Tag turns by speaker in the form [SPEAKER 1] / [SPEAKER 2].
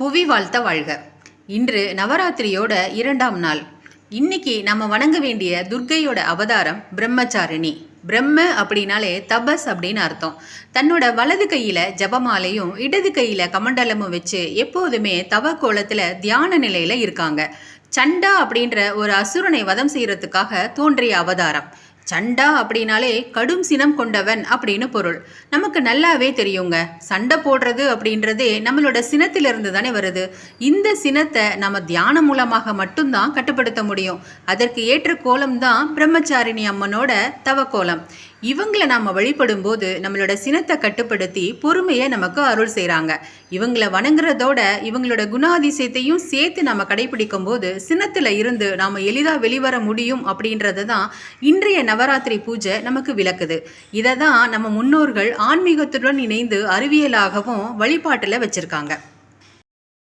[SPEAKER 1] புவி வாழ்த்த வாழ்க. இன்று நவராத்திரியோட இரண்டாம் நாள். இன்னைக்கு நம்ம வணங்க வேண்டிய துர்க்கையோட அவதாரம் பிரம்மச்சாரிணி. பிரம்ம அப்படின்னாலே தபஸ் அப்படின்னு அர்த்தம். தன்னோட வலது கையில ஜபமாலையும் இடது கையில கமண்டலமும் வச்சு எப்போதுமே தவ கோலத்துல தியான நிலையில இருக்காங்க. சண்டா அப்படின்ற ஒரு அசுரனை வதம் செய்யறதுக்காக தோன்றிய அவதாரம். சண்டா அப்படின்னாலே கடும் சினம் கொண்டவன் அப்படின்னு பொருள். நமக்கு நல்லாவே தெரியுங்க. சண்டை போடுறது அப்படின்றதே நம்மளோட சினத்திலிருந்து தானே வருது. இந்த சினத்தை நம்ம தியானம் மூலமாக மட்டும்தான் கட்டுப்படுத்த முடியும். அதற்கு ஏற்ற கோலம் தான் பிரம்மச்சாரிணி அம்மனோட தவக்கோலம். இவங்களை நாம் வழிபடும் போது நம்மளோட சினத்தை கட்டுப்படுத்தி பொறுமையை நமக்கு அருள் செய்கிறாங்க இவங்களை வணங்குறதோட இவங்களோட குணாதிசயத்தையும் சேர்த்து நம்ம கடைபிடிக்கும் போது சினத்தில் இருந்து நாம் எளிதாக வெளிவர முடியும் அப்படின்றது தான் இன்றைய நவராத்திரி பூஜை நமக்கு விளக்குது. இதை தான் நம்ம முன்னோர்கள் ஆன்மீகத்துடன் இணைந்து அறிவியலாகவும் வழிபாட்டில் வச்சுருக்காங்க.